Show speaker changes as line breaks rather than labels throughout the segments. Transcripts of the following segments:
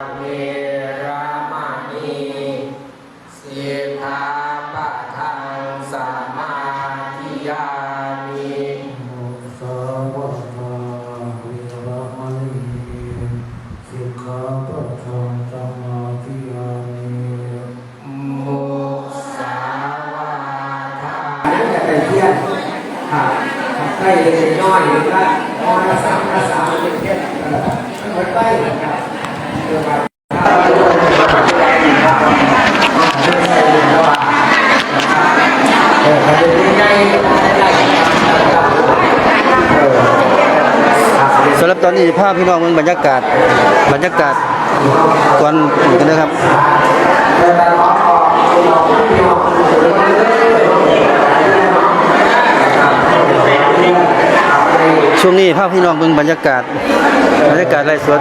เวรามานีสิกขาปะทังสมาธิยามิ
สาวะทาเวระมณีสิกขาปะทังสมาธิยามิ
มุสาวาทา
นั่นจะเป็นเพี้ยนครับใกล้เล็กน้อยหรือว่าพอละสามละสามเป็นเพี้ยนเออมันใกล้นะครับเกี่ยวกับ
เออประเด็น
สำหรับตอนนี้ภาพพี่น้องเมืองบรรยากาศ บรรยากาศตอนกันนะครับ ช่วงนี้ภาพพี่น้องเมืองบรรยากาศ บรรยากาศไรสด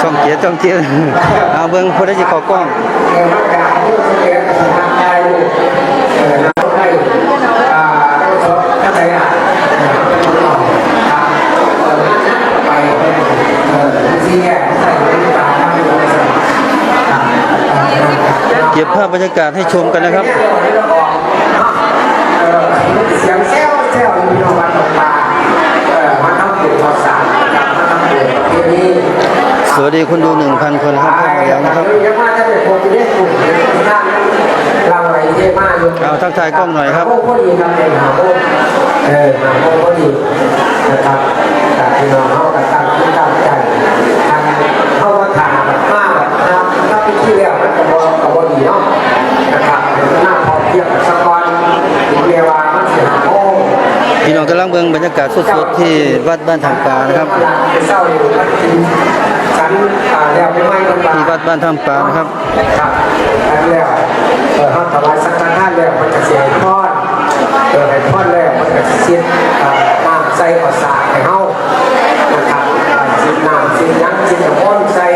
ช่องเกียร์ช่องเกียร์เอาเบิ่งผู้ใดสิเข้ากล้อง ภาพบรรยากาศให้ชมกันนะครับ
เสียงแซวแซวมีรางวัลตกปลาเออมันต้องเกิดข่าวสารนะครับมันต้องเกิดประเพณี
สวัสดีคนดู1,000คนครับเข้ามาแล้วนะครับ
เยอะมากถ้าเป็นคนที่เล่นกลุ่มที่นั่นเราอะไรเยอะมากอยู่
เอาทักทายกล้องหน่อยครับ
หาโมงพอดีครับเป็นหาโมงเออหาโมงพอดีนะครับแต่พี่น้องเขากับ ลังเบิ่
งบรรยากาศสดๆที่วัดบ้านทางปลานะครับที่วัดบ้านทางปลานะครับ
แล้วเออเขาถวายสังฆทานแล้วมันจะเสียพรเออให้พรแล้วมันจะเสิ้นอ่าน้ำใส่ขอสาให้เฮานะครับอ่าสิ้นน้ำสิ้นยั้งสิ้นน้ำมนใส่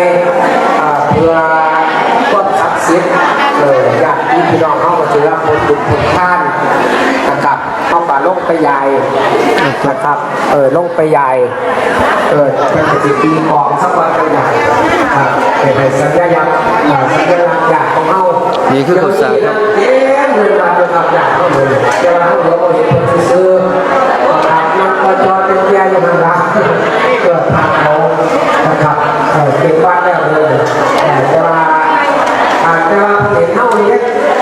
ป่าลงไปยายนะครับเออลงไปยายเออเป็นสิบปีของสักวันไปยายอ่าเป็นสัญญาอ่าสัญลักษณ์อย่างของเฮา
นี่คือข้าวสารครับ
เอ๊ะเงินมาเป็นคำอย่างเขาเลยเดี๋ยวเราเดี๋ยวเราเห็นคนซื้อนะครับมันก็จอเป็นเกียร์อย่างนั้นนะเกิดทางเขานะครับเออเป็นบ้านแล้วเลยแต่แต่ว่าอ่าแต่ว่าเห็นเท่านี้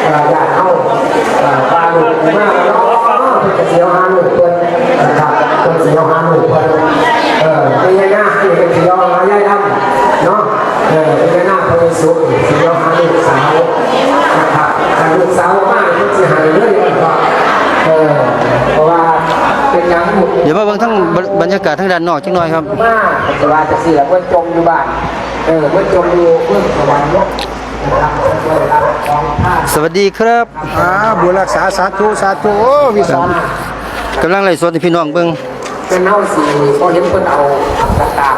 เอ่ออยากเท่าเอ่อปลาหลุดมากแล้วเป็นเสียวหาหนุ่มเพิ่นนะครับเป็นเสียวหาหนุ่มเพิ่นเออเป็นยังไงเป็นเสียวหาย่ายดำเนาะเออเป็นยังไงเพิ่นสุขเสียวหาลูกสาว นะครับแต่ลูกสาวมากมันจะหายเรื่อยๆก็เออเพราะว่าเป็นยังหมุด
เดี๋ยวมาเบิ่งทั้งบ รรยากาศทั้งด้านนอกจังหน่อยครับ
มากแต่ว่าจะเสียเมื่อจมอยู่บ้านเออเมื่อจมอยู่เมื่อสวรรค์เนาะนะครับเมื่อรับของท่าน
สวัสดีครับ
อ่าบุญรักษาสาธุสาธุโอ้วิสาน
กำลังไล่สดให้พี่น้องเบิ่ง
เป็นเฮาสีพอเห็นเพิ่นเอาต่าง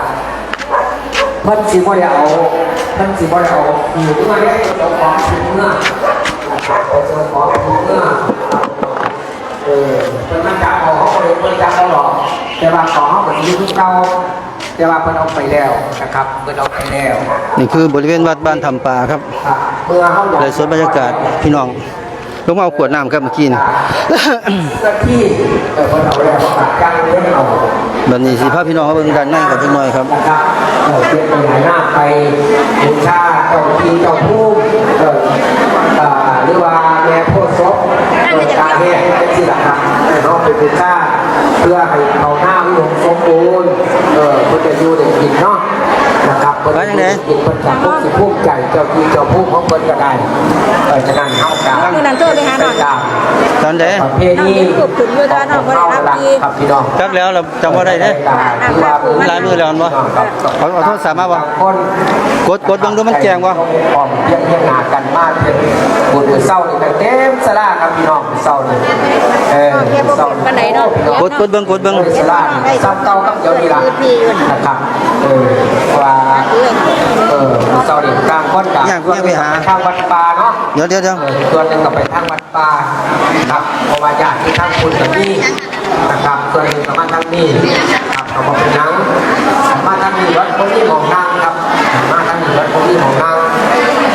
ๆเพิ่นสิบ่ได้เอาเพิ่นสิบ่ได้เอาอยู่ที่มาได้เจ้าของถึงเมื่อนะครับเอาเจ้าของถึงเมื่อเออเป็นมันจับของเขาเลยเป็นจับเขาหรอก แต่ว่าของเขาเหมือนที่เก่าแต่ว่าเพิ่นเอาไปแล้วนะครับเพิ่นเอาไปแล้ว
นี่คือบริเวณวัดบ้านทำปลาครับ
อะเมื่อเขาอยาก
ไล่สดบรรยากาศพี่น้องลงมาเอาขวดน้ำครับเมื่อกี้นี่
เจ้าที่เออเพิ่นเอาแล้วเขาตัดจ้างเลี้ยงเอา
บัดนี้สิพาพี่น้องมาเบิ่งด้านในกันจังหน่อยครับ
นะครับเออเก็บไปหายหน้าไปบูชาเจ้าที่เจ้าผู้เอออ่าหรือว่าแม่โพธิ์ศพเออตาแห้งเป็นสิล่ะครับเออเขาไปบูชา เออเพื่อจะอยู่ได้กินเนาะนะครับเพิ่น
ว่าจังได๋
กินเพิ่นกับพวกสิภูมิใจเจ้าที่เจ้าผู้ของเพิ่นก็ได้เออฉะนั้นเฮากัน
มื้อนั้นโทรไปหาหน่อย
ตอนใด
ประเพณี
น้องยังรูปขึ้นอยู่แต่ว่าน้องบ่ได้รับอีก
ครับพี่น้อง
จักแล้วเราจำบ่ได้เด้
ที่ว่าเป็น
หลายมือแล้วอันบ่เอาเอาโทรศัพท์มาบ่
คน
กดกดเบิ่งดูมันแจ้งบ่
ออกเพียงเพียงหน้ากันมากเป็นบุญมือเศร้านี่แต่เต็มสลาครับพี่น้องมื้อเศร้านี่เออ
โอเคบ่เป็นปานใดเนาะ
กดกดเบิ่งกดเบิ่ง
มื้อสลานี่ซ้ำเก่ากับเดี๋ยวนี้ล่ะนะครับเออว่าเออมื้อเศร้านี่กลางคนกลางทางวัดป่าเนาะ
เดี๋ยวเดี๋ยวเดี๋ยว
เออตัวหนึ่งก็ไปทางวัดป่าครับเพราะว่าญาติทางคุณกับนี่นะครับส่วนหนึ่งก็มาทางนี้ครับก็บอกเป็นหยังมาทางนี้วัดพวกนี้ของนางครับมาทางนี้วัดพวกนี้ของนาง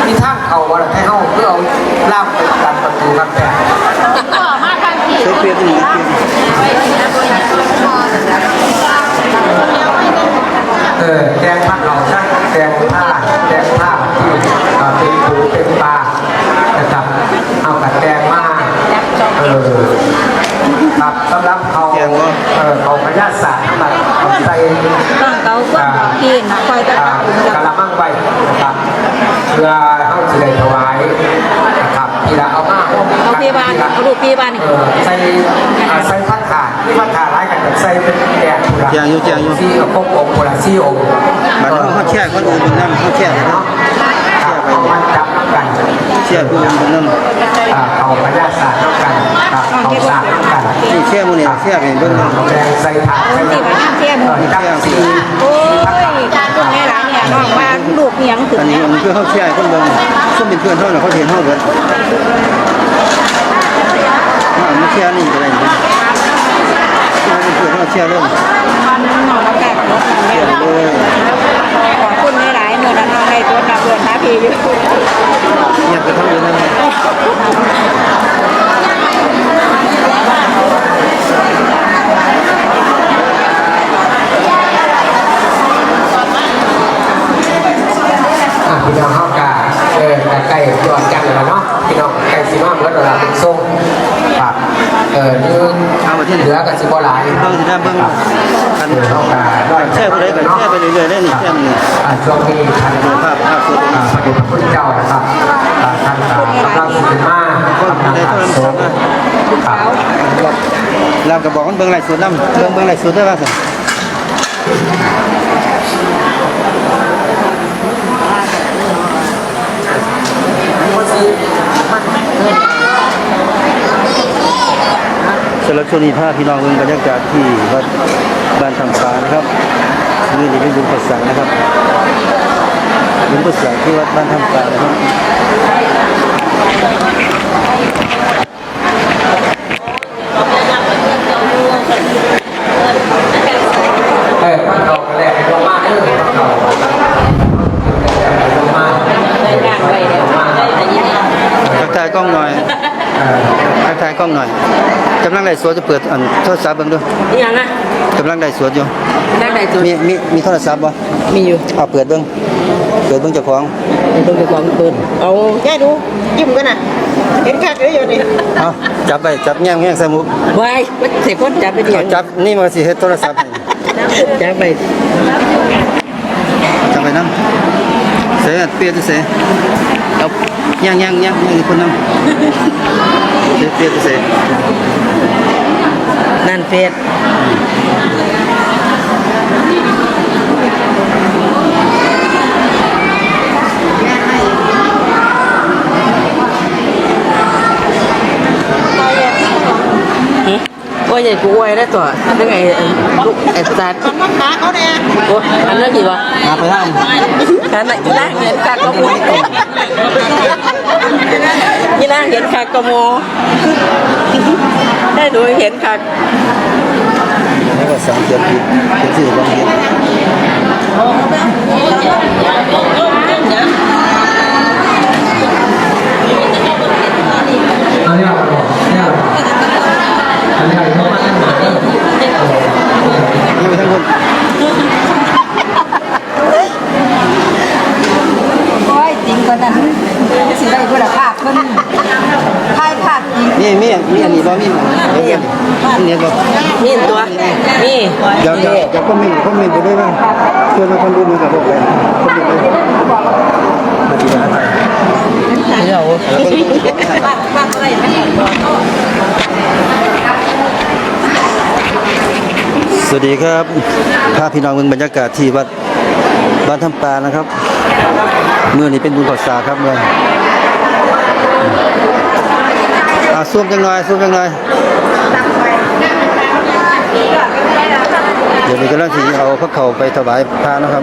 ที่ทางเขาว่าให้เฮาเพื่อเอาล่ามไปกันประตูกันแต่
เช็คเปลี่ยนนี่เปลี่
ออครับสำหรับเขาเออเขาพยาศาสตร์มาเอาใส่
ต้องเขาก็กินคอยตะ
อ่า
กับ
กะละมังไว้นะครับเพื่อเข้าสิได้ถวายนะครับทีละเอามา
เอาพี่บ้านเอาลูกพี่บ้านนี่
เออใส่อ่าใส่พัดขาดที่พัดขาดร้ายกันแบบใส่เป็นแกงผู้ละ
แจงอยู่แจงอยู่
ซี่กับพวกองค์ผู้ละซี่องค์
บัดนี้เขาแช่คนอื่นเบิ่งนำเขาแช่ให้เนาะ
ครับเอามาจับน้ำกัน
แช่ผู้อื่นเบิ่งนำ
อ่าเอาพยาศาสตร์น้ำกันครับเอาศาสตร์น้ำกัน
นี่แช่มื้อนี้แช่ให้เบิ่งนำ
เอาแรงใส่ผักใส่
ที่บ้านเทียม
เออจับสี
โอ้ยการลูกแม่หลานเนี่ยน้องบ้านลูกเมียงถึง
อันนี้
เนี่ย
มันคือเขาแช่ให้คนเบิ่งซุ่มเป็นเพื่อนเฮาน่ะเขาเห็นเฮาเบิดอ่ามันแช่นี่ก็ได้นี่เป็นเพื่อนเฮาแช่ลง
น้องมาแก่รถเนี่ย
เลย
ขอบคุณหลายๆเมื่อนั้นน้องได้ตัวนับเดือนหาพี่อยู่
เงียบไปทั้งเดือนนั่นแหละ
อะพี่น้องเข้ากาเออแต่ใกล้ยอดกันแล้วเนาะพี่น้องใกล้สิมาเมื่อเราเป็นทรงครับเออนึงเหลือกับสิบหลาย
เบิ่งสิได้เบิ่งคัน
เข้ากาด้อย
แช่ผู้ใดก็แช่ไปเรื่อยๆได้นี่แช่มันนี่
อ่าช่วงนี้ท่าน
ภาพภาพ
บิ่ง
ไลฟ์สดน้ำเบิ่งเบิ่งไลฟ์สดได้ว่าซั่นสำหรับช่วงนี้พาพี่น้องเบิ่งบรรยากาศที่วัดบ้านทำปานะครับนี่นี่เป็นบุญประสังนะครับบุญประสังที่วัดบ้านทำปานะครับ
เออพันดอกแรกลงมาเออพันดอกลงมาได้งานไปแล้วมาได้แต่ยินดี
ทักทายกล้องหน่อย
เออ
ทักทายกล้องหน่อยกำลังไลฟ์สดจะเปิดอันโทรศัพท์เบิ่งดู
นี่ยังอะ
กำลังไลฟ์สดอยู่
นั่งได้จุด
มีมีมีโทรศัพท์บ่
มีอยู่
เอาเปิดเบิ่งเปิดเบิ่งเจ้าของ
ต้องไปความเปิดเอาแย่ดูยิ้มกันน่ะเห็นคักเลยอยู่นี่
เอาจับไปจับแง่งแง่งใส่หมุก
วายมันเสียคนจับไปเดียว
เอาจับนี่มันสิเฮ็ดโทรศัพท์ให้
จับไป
จับไปนำเสียเปลี่ยนเสียเอาแง่งแง่งแง่งแง่งอีกคนนำเสียเปลี่ยนเสีย
นั่นเฟส ว่าใหญ่กูไว้ได้ตัวได้ไงลูกไอ้สัตว์มันมาเขาเนี่ยโอ้อันนั้นกี่วะ
เอาไปทำ
อันนั้นอีนั่งเห็นคากระโมอีนั่งเห็นคากระโมได้ดูเห็นคาก
แล้วก็สังเกตผิดเป็นสื่อบางที
เอาเนี่ยเอาเนี่ยเอาเนี่ยเอามาตั้งหนาเออ
นี่ไปทั้งคน
โอ้ยจริงกว่านั้นสิได้คุณภาพเพิ่นถ่ายภาพจริง
มีมีมีอันนี้บ่มีเดี๋ยวอันนี้บ่
นี่ตัวนี่
เดี๋ยวเดี๋ยวเดี๋ยวคอมเมนต์คอมเมนต์ไปด้วยบ้างเพื่อนมาคนดูมือกับพวกไปคอมเมนต์ไมาดีนะ
เดี๋ยว
ภาพภาพอะไรไม่เห็น
สวัสดีครับพาพี่น้องเมืองบรรยากาศที่วัดบ้านทำปานะครับ เมื่อนี้เป็นบุญขอสาครับเมื่ออ่าซูมจังหน่อยซูมจังหน่อย ดี๋ยวมีกำลังที่เอาพระเขาไปถวายพระนะครับ